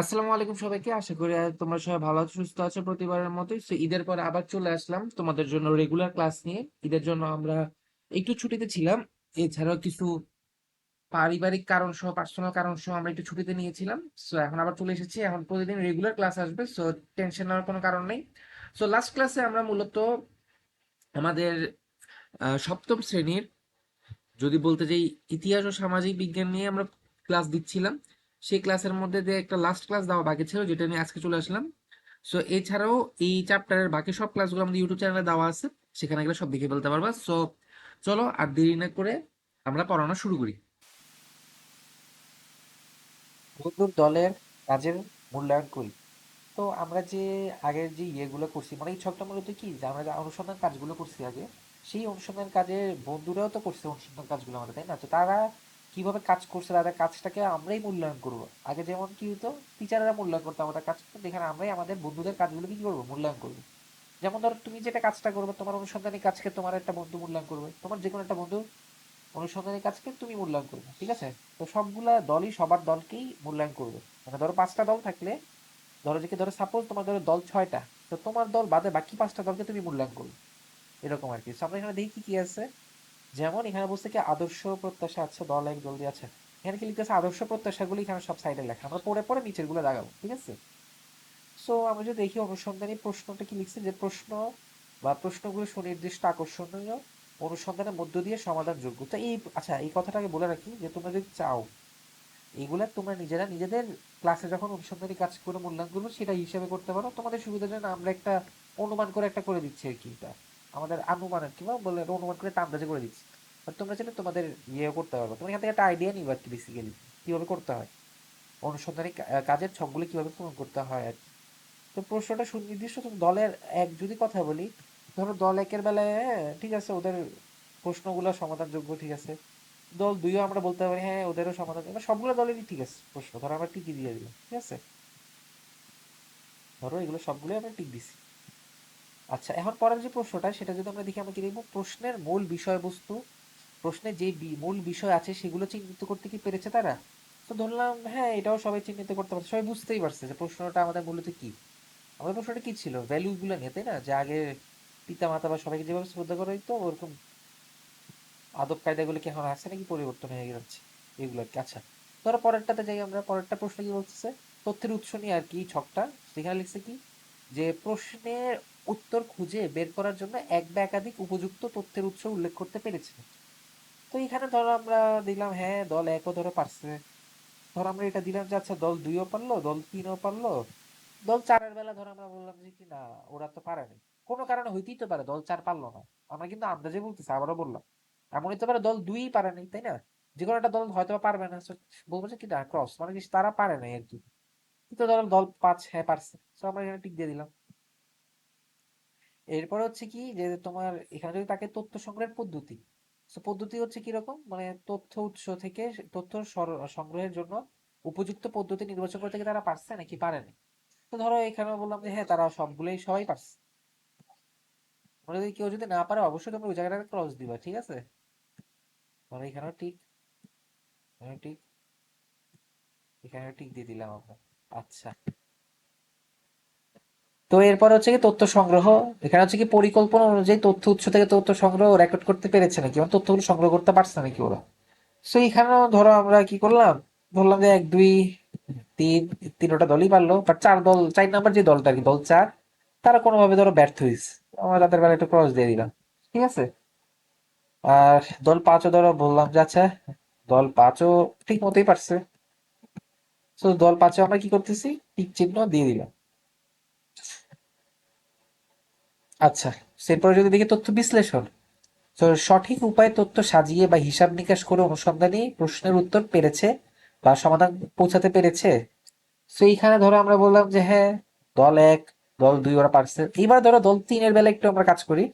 আসসালামু আলাইকুম সবাইকে। আশা করি তোমরা সবাই ভালো আছো, সুস্থ আছো প্রতিবারের মতোই। তো ঈদের পর আবার চলে আসলাম তোমাদের জন্য রেগুলার ক্লাস নিয়ে। ঈদের জন্য আমরা একটু ছুটিতে ছিলাম। এছাড়াও কিছু পারিবারিক কারণ সহ পার্সোনাল কারণ সহ আমরা একটু ছুটিতে নিয়েছিলাম। সো এখন আবার চলে এসেছি। এখন প্রতিদিন রেগুলার ক্লাস আসবে। সো টেনশন নেওয়ার কোনো কারণ নেই। সো লাস্ট ক্লাসে আমরা মূলত আমাদের সপ্তম শ্রেণির, যদি বলতে যাই, ইতিহাস ও সামাজিক বিজ্ঞান নিয়ে আমরা ক্লাস দিচ্ছিলাম। সেই ক্লাসের মধ্যে যে একটা লাস্ট ক্লাস দেওয়া বাকি ছিল, যেটা নিয়ে আজকে চলে আসলাম। সো এছাড়াও এই চ্যাপ্টারের বাকি সব ক্লাসগুলো আমাদের ইউটিউব চ্যানেলে দেওয়া আছে, সেখানে গেলে সব দেখে ফেলতে পারবা। সো চলো আর দেরি না করে আমরা পড়ানো শুরু করি। বন্ধুর দলের কাজের মূল্যায়ন করি। তো আমরা যে আগের যে ইয়েগুলো করছি মানে এই ছকটা মূলত কি? যে আমরা যে অনুসন্ধান কাজগুলো করছি আগে, সেই অনুসন্ধান কাজে বন্ধুরাও তো করছে অনুসন্ধান কাজগুলো আমাদের, তাই না? তো তারা কীভাবে কাজ করছে তাদের কাজটাকে আমরাই মূল্যায়ন করব। আগে যেমন কি হতো টিচাররা মূল্যায়ন করতো আমাদের কাজ। এখানে আমরাই আমাদের বন্ধুদের কাজগুলোকে কি করব? মূল্যায়ন করব। যেমন ধরো, তুমি যেটা কাজটা করবে, তোমার অনুসন্ধানী কাজকে তোমার একটা বন্ধু মূল্যায়ন করবে। তোমার যে কোনো একটা বন্ধু অনুসন্ধানী কাজকে তুমি মূল্যায়ন করবে, ঠিক আছে? তো সবগুলা দলই, সবার দলকেই মূল্যায়ন করবে। মানে ধরো, পাঁচটা দল থাকলে, ধরো যে, ধরো সাপোজ তোমার ধরো দল ছয়টা, তো তোমার দল বাদে বাকি পাঁচটা দলকে তুমি মূল্যায়ন করবে। এরকম আর কি। আমরা এখানে দেখি কি কি আছে। যেমন এখানে বলছে কি, আদর্শ প্রত্যাশা আছে, দল এক দল দিয়ে আছে। এখানে কি লিখতেছে আদর্শ প্রত্যাশাগুলো এখানে সব সাইডে লেখা। আমরা পরে পরে নিচেরগুলো লাগাবো, ঠিক আছে? সো আমরা যদি দেখি অনুসন্ধানী প্রশ্নটা কি লিখছে, যে প্রশ্ন বা প্রশ্নগুলো সুনির্দিষ্ট আকর্ষণীয়, অনুসন্ধানের মধ্য দিয়ে সমাধান যোগ্য তো এই আচ্ছা এই কথাটাকে বলে রাখি যে, তোমরা যদি চাও, এগুলা তোমরা নিজেরা নিজেদের ক্লাসে যখন অনুসন্ধানী কাজ করে মূল্যায়ন করবে সেটা হিসেবে করতে পারো, তোমাদের সুবিধার জন্য আমরা একটা অনুমান করে একটা করে দিচ্ছি আর কি এটা। আমাদের আনুমান আর কি বা বলে অনুমান করে একটা আন্দাজে করে দিচ্ছি। আর তোমরা চাইলে তোমাদের ইয়ে করতে পারবে। তোমরা এখান থেকে একটা আইডিয়া নিবে আর কি বেসিক্যালি কীভাবে করতে হয়। অনুসন্ধানী কাজের ছকগুলো কীভাবে পূরণ করতে হয়। আর। তো প্রশ্নটা সুনির্দিষ্ট তুমি দলের এক যদি কথা বলি, ধরো দল একের বেলায় হ্যাঁ ঠিক আছে, ওদের প্রশ্নগুলো সমাধানযোগ্য, ঠিক আছে। দল দুইও আমরা বলতে পারি হ্যাঁ ওদেরও সমাধান এবার সবগুলো দলেরই ঠিক আছে প্রশ্ন। ধরো আমরা টিকি দিয়ে দিলাম, ঠিক আছে? ধরো এগুলো সবগুলোই আমরা টিক দিছি। আচ্ছা এখন পরের যে প্রশ্নটা, সেটা যদি আমরা দেখি, আমরা কি দেখব? প্রশ্নের মূল বিষয়বস্তু, প্রশ্নে যে মূল বিষয় আছে, সেগুলো চিহ্নিত করতে কি পেরেছে তারা? তো ধরলাম হ্যাঁ এটাও সবাই চিহ্নিত করতে পারছে। সবাই বুঝতেই পারছে যে প্রশ্নটা আমাদের মূলত কি। আমাদের প্রশ্নটা কি ছিল? ভ্যালুগুলো নিয়ে, তাই না? যে আগে পিতা মাতা বা সবাইকে যেভাবে শ্রদ্ধা করা হইতো, ওরকম আদব কায়দাগুলো কি এখন আছে নাকি পরিবর্তন হয়ে যাচ্ছে? এগুলো আর কি? আচ্ছা ধরো পরেরটাতে যাই আমরা। পরেরটা প্রশ্ন কি বলতেছে? তথ্যের উৎস নিয়ে আর কি ছকটা। সেখানে লিখছে কি? যে প্রশ্নের উত্তর খুঁজে বের করার জন্য এক বা একাধিক উপযুক্ত তথ্যের উৎস উল্লেখ করতে পেরেছে। তো এখানে ধরো আমরা দিলাম হ্যাঁ দল একও ধরো পারছে। ধরো আমরা এটা দিলাম যে আচ্ছা দল দুইও পারল, দল তিনও পারল। দল চারের বেলা ধরো আমরা বললাম যে, কি না, ওরা তো পারেনি কোনো কারণে হইতেই তো পারে, দল চার পারল না। আমরা কিন্তু আন্দাজে বলতেছি, আবারও বললাম। এমন হতে পারে দল দুই পারেনি তাই না? যে কোনো একটা দল হয়তো পারবে না বলব যে, কি না ক্রস মানে তারা পারে নাই আর কি। কিন্তু ধরো দল পাঁচ হ্যাঁ পারছে। তো আমরা এখানে টিক দিয়ে দিলাম। এরপর হচ্ছে কি যে তোমার এখানে যদি তাকে তথ্য সংগ্রহের পদ্ধতি। তো পদ্ধতি হচ্ছে কীরকম মানে তথ্য উৎস থেকে তথ্য সংগ্রহের জন্য উপযুক্ত পদ্ধতি নির্বাচন করতে কি তারা পারছে নাকি পারেনি তো ধরো এখানে বললাম যে হ্যাঁ তারা সবগুলোই সবাই পারছে। মানে যদি কেউ যদি না পারে, অবশ্যই তোমরা ওই জায়গাটাতে ক্রস দিবা, ঠিক আছে? মানে এখানেও ঠিক এখানেও ঠিক এখানেও ঠিক দিয়ে দিলাম আমরা। আচ্ছা। তো এরপর হচ্ছে কি তথ্য সংগ্রহ, এখানে হচ্ছে কি পরিকল্পনা অনুযায়ী তথ্য উৎস থেকে তথ্য সংগ্রহ রেকর্ড করতে পেরেছে নাকি? মানে তথ্যগুলো সংগ্রহ করতে পারছে নাকি ওরা? সো এখানেও ধরো আমরা কি করলাম? ধরলাম যে এক, দুই, তিন, তিনটা দলই পারল বাট চার দল, চার নাম্বার যে দলটা আর কি, দল চার, তারা কোনোভাবে ধরো ব্যর্থ হয়েছে। আমরা তাদের বেলা একটু ক্রস দিয়ে দিলাম। ঠিক আছে? আর দল পাঁচও ধরো বললাম যে আচ্ছা দল পাঁচও ঠিক মতোই পারছে। তো দল পাঁচে আমরা কি করতেছি? টিক চিহ্ন দিয়ে দিলাম। আচ্ছা এরপরে যদি দেখি তথ্য বিশ্লেষণ, তো সঠিক উপায়ে তথ্য সাজিয়ে বা হিসাব নিকাশ করে অনুসন্ধানী প্রশ্নের উত্তর পেরেছে বা সমাধান পৌঁছাতে পেরেছে। তো এইখানে ধরো আমরা বললাম যে হ্যাঁ দল এক, দল দুই ওরা পারছে। এইবার ধরো দল তিনের বেলা একটু আমরা কাজ করি।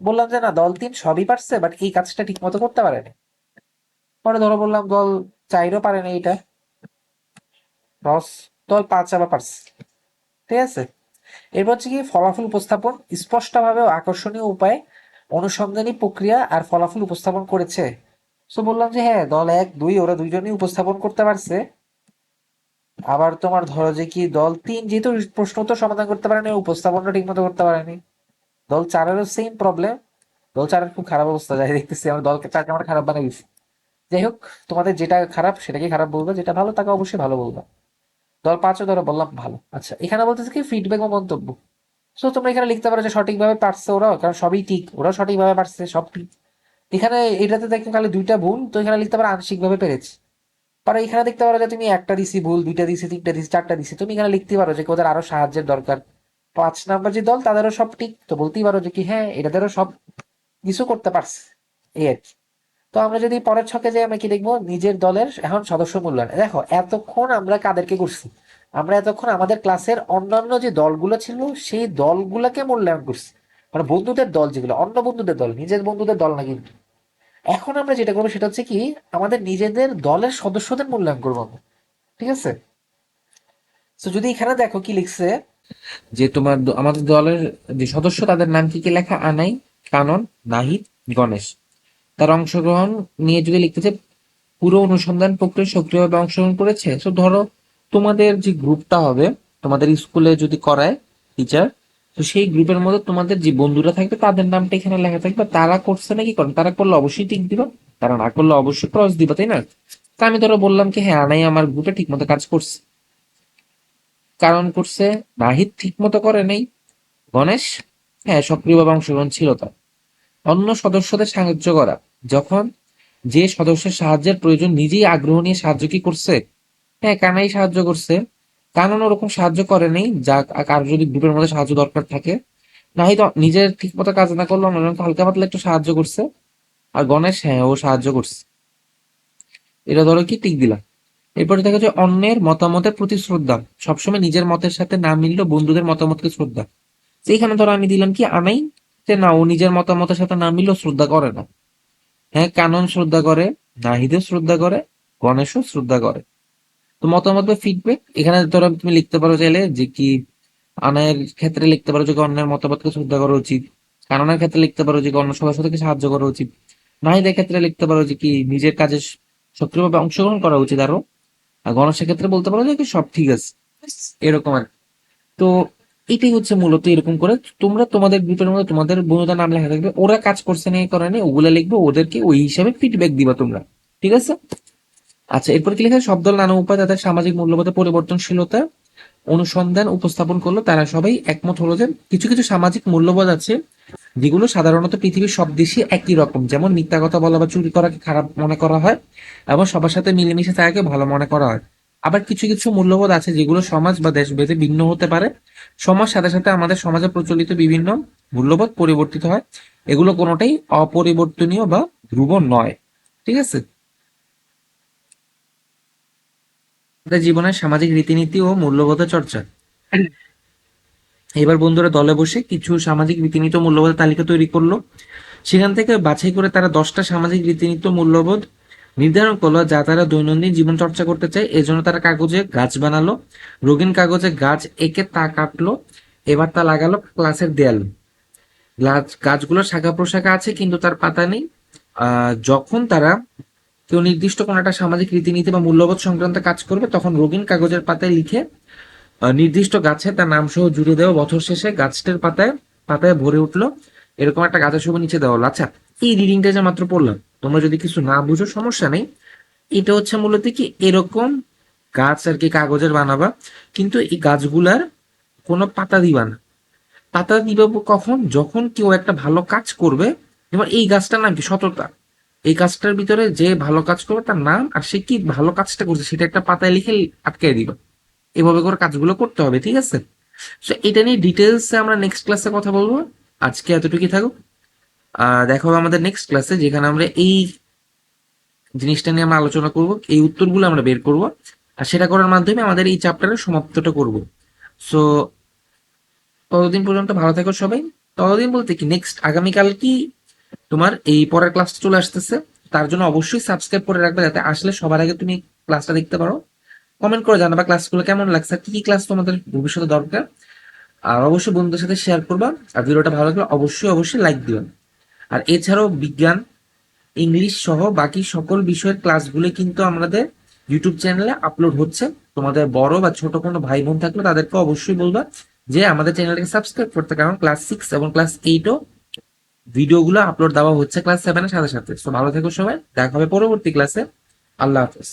বললাম যে না, দল তিন সবই পারছে বাট এই কাজটা ঠিক মতো করতে পারেনি। পরে ধরো বললাম দল চাইরও পারেনি এইটা রস দল পাঁচ আবার পারছে। ঠিক আছে? এরপর হচ্ছে কি ফলাফল উপস্থাপন স্পষ্টভাবে আকর্ষণীয় উপায়ে অনুসন্ধানী প্রক্রিয়া আর ফলাফল উপস্থাপন করেছে। তো বললাম যে হ্যাঁ দল এক, দুই, ওরা দুইজনই উপস্থাপন করতে পারছে। আবার তোমার ধরো যে কি দল তিন, যেহেতু প্রশ্ন তো সমাধান করতে পারেনি, উপস্থাপনটা ঠিক মতো করতে পারেনি। দল চারেরও সেম প্রবলেম দল চারের খুব খারাপ অবস্থা, যাই দেখতেছি, আমার দলকে চারকে আমার খারাপ বানিয়ে যাই হোক, তোমাদের যেটা খারাপ সেটাকে খারাপ বলবে, যেটা ভালো, তাকে অবশ্যই ভালো বলবে। দল পাঁচও ধরো, বললাম ভালো। আচ্ছা এখানে বলতেছে কি ফিডব্যাক ও মন্তব্য? তো তোমরা এখানে লিখতে পারো যে সঠিকভাবে পারছে ওরাও, কারণ সবই ঠিক, ওরাও সঠিকভাবে পারছে, সব ঠিক। এখানে এটাতে দেখো খালি দুইটা ভুল, তো এখানে লিখতে পারো আংশিকভাবে পেরেছে। পরে এখানে দেখতে পারো যে তুমি একটা দিছি ভুল, দুইটা দিছি, তিনটা দিছি, চারটা দিছি, তুমি এখানে লিখতে পারো যে ওদের আরও সাহায্যের দরকার। পাঁচ নাম্বার যে দল, তাদেরও সব ঠিক, তো বলতেই পারো যে কি হ্যাঁ এটাদেরও সব কিছু করতে পারছে, এই আর কি। তো আমরা যদি পরের ছকে যাই, আমরা কি দেখব? নিজের দলের এখন সদস্য মূল্যায়ন। দেখো, এতক্ষণ আমরা কাদেরকে করছি? আমরা এতক্ষণ আমাদের ক্লাসের অন্যান্য যে দলগুলো ছিল, সেই দলগুলোকে মূল্যায়ন করছি। মানে বন্ধুদের দল যেগুলো, অন্য বন্ধুদের দল, নিজের বন্ধুদের দল না কিন্তু। এখন আমরা যেটা করব, সেটা হচ্ছে কি, আমাদের নিজেদের দলের সদস্যদের মূল্যায়ন করব আমরা। ঠিক আছে? তো যদি এখানে দেখো কি লিখছে? যে তোমার আমাদের দলের যে সদস্য, তাদের নাম কি কি লেখা? আনাই, কানন, নাহিদ, গণেশ। তার অংশগ্রহণ নিয়ে যদি লিখতেছে পুরো অনুসন্ধান প্রক্রিয়া সক্রিয়ভাবে অংশগ্রহণ করেছে। তো ধরো তোমাদের যে গ্রুপটা হবে, তোমাদের স্কুলে যদি করায় টিচার তো সেই গ্রুপের মধ্যে তোমাদের যে বন্ধুরা থাকবে, তাদের নামটা এখানে লেখা থাকবে। তারা করছে নাকি করেন তারা করলে অবশ্যই টিক দিবা। তারা না করলে অবশ্যই ক্রস দিবা, তাই না? তা আমি ধরো বললাম কি হ্যাঁ আনাই আমার গ্রুপে ঠিক মতো কাজ করছে। কারণ করছে, নাহিদ ঠিক মতো করে নেই। গণেশ হ্যাঁ সক্রিয়ভাবে অংশগ্রহণ ছিল তার। অন্য সদস্যদের সাহায্য করা। যখন যে সদস্যের সাহায্যের প্রয়োজন নিজেই আগ্রহ নিয়ে সাহায্য কি করছে? হ্যাঁ কানাই সাহায্য করছে। কানন ওরকম সাহায্য করেনি যা কারও যদি গ্রুপের মধ্যে সাহায্য দরকার থাকে। নাহিদ নিজের ঠিক মতো কাজ না করলে অন্যজনকে হালকা পাতলা একটু সাহায্য করছে। আর গণেশ হ্যাঁ ও সাহায্য করছে। এটা ধরো কি, টিক দিলাম। এরপরে দেখা যায় অন্যের মতামতের প্রতি শ্রদ্ধা। সবসময় নিজের মতের সাথে না মিললেও বন্ধুদের মতামতকে শ্রদ্ধা। তো এখানে ধরো আমি দিলাম কি, আনাই যে না, ও নিজের মতামতের সাথে না মিললেও শ্রদ্ধা করে না। হ্যাঁ কানন শ্রদ্ধা করে, নাহিদও শ্রদ্ধা করে, গণেশও শ্রদ্ধা করে। তো মতামত বা ফিডব্যাক এখানে ধরো তুমি লিখতে পারো চাইলে যে কি আনায়ের ক্ষেত্রে লিখতে পারো যে অন্যের মতামতকে শ্রদ্ধা করা উচিত, কাননের ক্ষেত্রে লিখতে পারো যে অন্য সদস্যদেরকে সাহায্য করা উচিত, নাহিদের ক্ষেত্রে লিখতে পারো যে কি নিজের কাজে সক্রিয়ভাবে অংশগ্রহণ করা উচিত আরও। আর গণেশের ক্ষেত্রে বলতে পারো যে কি সব ঠিক আছে, এরকম আর তো এটাই হচ্ছে মূলত এরকম করে তোমরা তোমাদের গ্রুপের মধ্যে তোমাদের বন্ধুদের নাম লেখা থাকবে, ওরা কাজ করছে না করে না ওগুলা লিখবে, ওদেরকে ওই হিসাবে ফিডব্যাক দিবা তোমরা, ঠিক আছে আচ্ছা এরপর কি লেখা? সব দল নানা উপায়, তাদের সামাজিক মূল্যবোধের পরিবর্তনশীলতা, অনুসন্ধান, উপস্থাপন করল, তারা সবাই একমত হলো যে কিছু কিছু সামাজিক মূল্যবোধ আছে, যেগুলো সাধারণত পৃথিবীর সব দেশে একই রকম, যেমন মিথ্যা কথা বলা বা চুরি করাকে খারাপ মনে করা হয়, এবং সবার সাথে মিলেমিশে থাকাকে ভালো মনে করা হয় আবার কিছু কিছু মূল্যবোধ আছে যেগুলো সমাজ বা দেশ ভেদে ভিন্ন হতে পারে। সমাজ সাথে সাথে আমাদের সমাজে প্রচলিত বিভিন্ন মূল্যবোধ পরিবর্তিত হয়। এগুলো কোনোটাই অপরিবর্তনীয় বা ধ্রুব নয়। ঠিক আছে? আমাদের জীবনের সামাজিক রীতিনীতি ও মূল্যবোধের চর্চা। এবার বন্ধুরা দলে বসে কিছু সামাজিক রীতিনীতি মূল্যবোধের তালিকা তৈরি করল। সেখান থেকে বাছাই করে তারা দশটা সামাজিক রীতিনীতি মূল্যবোধ নির্ধারণ করল যা তারা দৈনন্দিন জীবন চর্চা করতে চায়। এজন্য তারা কাগজে গাছ বানালো, রঙিন কাগজে গাছ এঁকে তা কাটলো, এবার তা লাগালো ক্লাসের দেয়াল। গাছ গাছগুলোর শাখা প্রশাখা আছে, কিন্তু তার পাতা নেই। যখন তারা কেউ নির্দিষ্ট কোনো একটা সামাজিক রীতিনীতি বা মূল্যবোধ সংক্রান্ত কাজ করবে, তখন রঙিন কাগজের পাতায় লিখে নির্দিষ্ট গাছে তার নাম সহ জুড়ে দেওয়া বছর শেষে গাছটার পাতায় পাতায় ভরে উঠল। এরকম একটা গাছের ছবি নিচে দেওয়া হলো। আচ্ছা এই রিডিংটা যে মাত্র পড়লাম, তোমরা যদি কিছু না বুঝো, সমস্যা নেই। এটা হচ্ছে মূলত কি? এরকম গাছ আর কি কাগজের বানাবা, কিন্তু এই গাছগুলার কোনো পাতা দিবা না। পাতা দিবা কখন? যখন কেউ একটা ভালো কাজ করবে, যেমন এই গাছটার নাম কি? সততা। এই কাজটার ভিতরে যে ভালো কাজ করবে, তার নাম আর সে কি ভালো কাজটা করছে, সেটা একটা পাতায় লিখে আটকে দিবা। এভাবে করে কাজগুলো করতে হবে, ঠিক আছে? এটা নিয়ে ডিটেলসে আমরা নেক্সট ক্লাসে কথা বলব। আজকে এতটুকুই থাকুক। দেখা হবে আমাদের নেক্সট ক্লাসে যেখানে আমরা এই জিনিসটা নিয়ে আমরা আলোচনা করব, এই উত্তরগুলো আমরা বের করব, আর সেটা করার মাধ্যমে আমাদের এই চ্যাপ্টারের সমাপ্তটা করব। সো ততদিন পর্যন্ত ভালো থাকো সবাই। ততদিন বলতে কি নেক্সট আগামীকাল কি তোমার এই পরের ক্লাসটা চলে আসতেছে, তার জন্য অবশ্যই সাবস্ক্রাইব করে রাখবে, যাতে আসলে সবার আগে তুমি ক্লাসটা দেখতে পারো। কমেন্ট করে জানাবা ক্লাসগুলো কেমন লাগছে কি কি ক্লাস তোমাদের ভবিষ্যতে দরকার। আর অবশ্যই বন্ধুদের সাথে শেয়ার করবা, আর ভিডিওটা ভালো লাগলে অবশ্যই অবশ্যই লাইক দিবেন আর এছাড়াও বিজ্ঞান, ইংলিশ সহ বাকি সকল বিষয়ের ক্লাসগুলো কিন্তু আমাদের ইউটিউব চ্যানেলে আপলোড হচ্ছে। তোমাদের বড় বা ছোট কোনো ভাই বোন থাকলে তাদেরকে অবশ্যই বলবা যে আমাদের চ্যানেলটাকে সাবস্ক্রাইব করতে, কারণ ক্লাস সিক্স এবং ক্লাস এইটও ভিডিওগুলো আপলোড দেওয়া হচ্ছে ক্লাস সেভেনের সাথে সাথে। তো ভালো থেকো সবাই, দেখা হবে পরবর্তী ক্লাসে আল্লাহ হাফেজ।